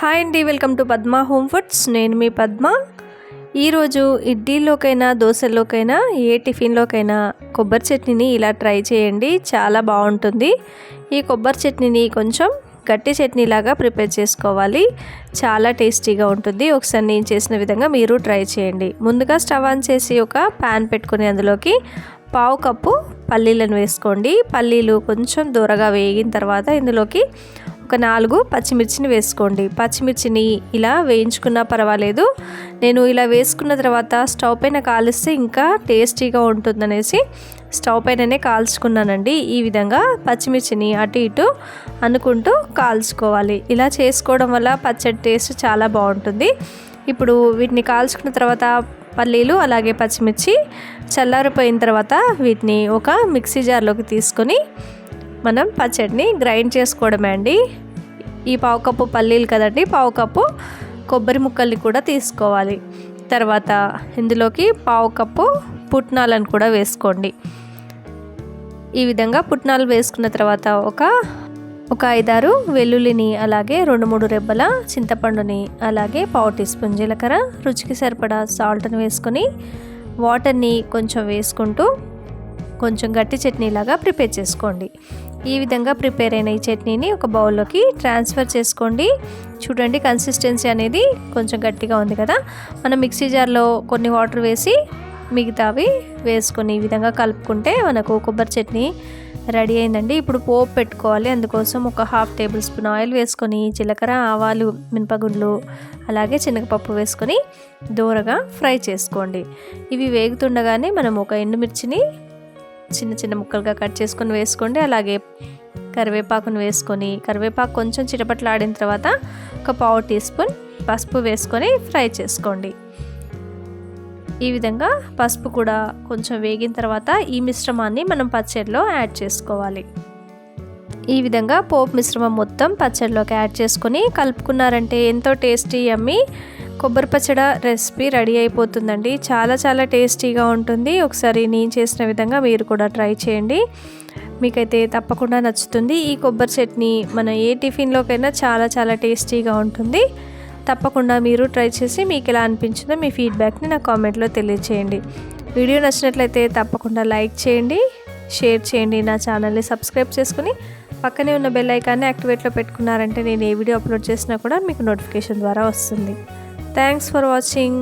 Hi అండి welcome to Padma home foods. నేను మీ పద్మ. ఈరోజు ఇడ్లీలోకైనా దోశల్లోకైనా ఏ టిఫిన్లోకైనా కొబ్బరి చట్నీని ఇలా ట్రై చేయండి. చాలా బాగుంటుంది. ఈ కొబ్బరి చట్నీని కొంచెం గట్టి చట్నీలాగా ప్రిపేర్ చేసుకోవాలి. చాలా టేస్టీగా ఉంటుంది. ఒకసారి నేను చేసిన విధంగా మీరు ట్రై చేయండి. ముందుగా స్టవ్ ఆన్ చేసి ఒక ప్యాన్ పెట్టుకుని అందులోకి పావు కప్పు పల్లీలను వేసుకోండి. పల్లీలు కొంచెం దూరగా వేగిన తర్వాత ఇందులోకి ఒక నాలుగు పచ్చిమిర్చిని వేసుకోండి. పచ్చిమిర్చిని ఇలా వేయించుకున్నా పర్వాలేదు. నేను ఇలా వేసుకున్న తర్వాత స్టవ్ పైన కాలిస్తే ఇంకా టేస్టీగా ఉంటుందనేసి స్టవ్ పైననే కాల్చుకున్నానండి. ఈ విధంగా పచ్చిమిర్చిని అటు ఇటు అనుకుంటూ కాల్చుకోవాలి. ఇలా చేసుకోవడం వల్ల పచ్చడి టేస్ట్ చాలా బాగుంటుంది. ఇప్పుడు వీటిని కాల్చుకున్న తర్వాత పల్లీలు అలాగే పచ్చిమిర్చి చల్లారిపోయిన తర్వాత వీటిని ఒక మిక్సీ జార్లోకి తీసుకొని మనం పచ్చడిని గ్రైండ్ చేసుకోవడమే అండి. ఈ పావు కప్పు పల్లీలు కదండి పావు కప్పు కొబ్బరి ముక్కల్ని కూడా తీసుకోవాలి. తర్వాత ఇందులోకి పావు కప్పు పుట్నాలను కూడా వేసుకోండి. ఈ విధంగా పుట్నాలు వేసుకున్న తర్వాత ఒక ఒక ఐదారు వెల్లుల్లిని అలాగే రెండు మూడు రెబ్బల చింతపండుని అలాగే పావు టీ స్పూన్ జీలకర్ర రుచికి సరిపడా సాల్ట్ని వేసుకొని వాటర్ని కొంచెం వేసుకుంటూ కొంచెం గట్టి చట్నీలాగా ప్రిపేర్ చేసుకోండి. ఈ విధంగా ప్రిపేర్ అయిన ఈ చట్నీని ఒక బౌల్లోకి ట్రాన్స్ఫర్ చేసుకోండి. చూడండి కన్సిస్టెన్సీ అనేది కొంచెం గట్టిగా ఉంది కదా. మనం మిక్సీ జార్లో కొన్ని వాటర్ వేసి మిగతావి వేసుకొని ఈ విధంగా కలుపుకుంటే మనకు కొబ్బరి చట్నీ రెడీ అయిందండి. ఇప్పుడు పోపు పెట్టుకోవాలి. అందుకోసం ఒక హాఫ్ టేబుల్ స్పూన్ ఆయిల్ వేసుకొని జీలకర్ర ఆవాలు మినపగుండ్లు అలాగే శనగపప్పు వేసుకొని దూరగా ఫ్రై చేసుకోండి. ఇవి వేగుతుండగానే మనం ఒక ఎండుమిర్చిని చిన్న చిన్న ముక్కలుగా కట్ చేసుకొని వేసుకోండి. అలాగే కరివేపాకును వేసుకొని కరివేపాకు కొంచెం చిటపట్లాడిన తర్వాత ఒక పావు టీ స్పూన్ పసుపు వేసుకొని ఫ్రై చేసుకోండి. ఈ విధంగా పసుపు కూడా కొంచెం వేగిన తర్వాత ఈ మిశ్రమాన్ని మనం పచ్చడిలో యాడ్ చేసుకోవాలి. ఈ విధంగా పోపు మిశ్రమం మొత్తం పచ్చడిలోకి యాడ్ చేసుకొని కలుపుకున్నారంటే ఎంతో టేస్టీ అమ్మి కొబ్బరి పచ్చడి రెసిపీ రెడీ అయిపోతుందండి. చాలా చాలా టేస్టీగా ఉంటుంది. ఒకసారి నేను చేసిన విధంగా మీరు కూడా ట్రై చేయండి. మీకైతే తప్పకుండా నచ్చుతుంది. ఈ కొబ్బరి చట్నీ మన ఏ టిఫిన్లోకైనా చాలా చాలా టేస్టీగా ఉంటుంది. తప్పకుండా మీరు ట్రై చేసి మీకు ఎలా అనిపించిందో మీ ఫీడ్బ్యాక్ని నా కామెంట్లో తెలియచేయండి. వీడియో నచ్చినట్లయితే తప్పకుండా లైక్ చేయండి షేర్ చేయండి నా ఛానల్ని సబ్స్క్రైబ్ చేసుకుని పక్కనే ఉన్న బెల్ ఐకాన్ని యాక్టివేట్లో పెట్టుకున్నారంటే నేను ఏ వీడియో అప్లోడ్ చేసినా కూడా మీకు నోటిఫికేషన్ ద్వారా వస్తుంది. Thanks for watching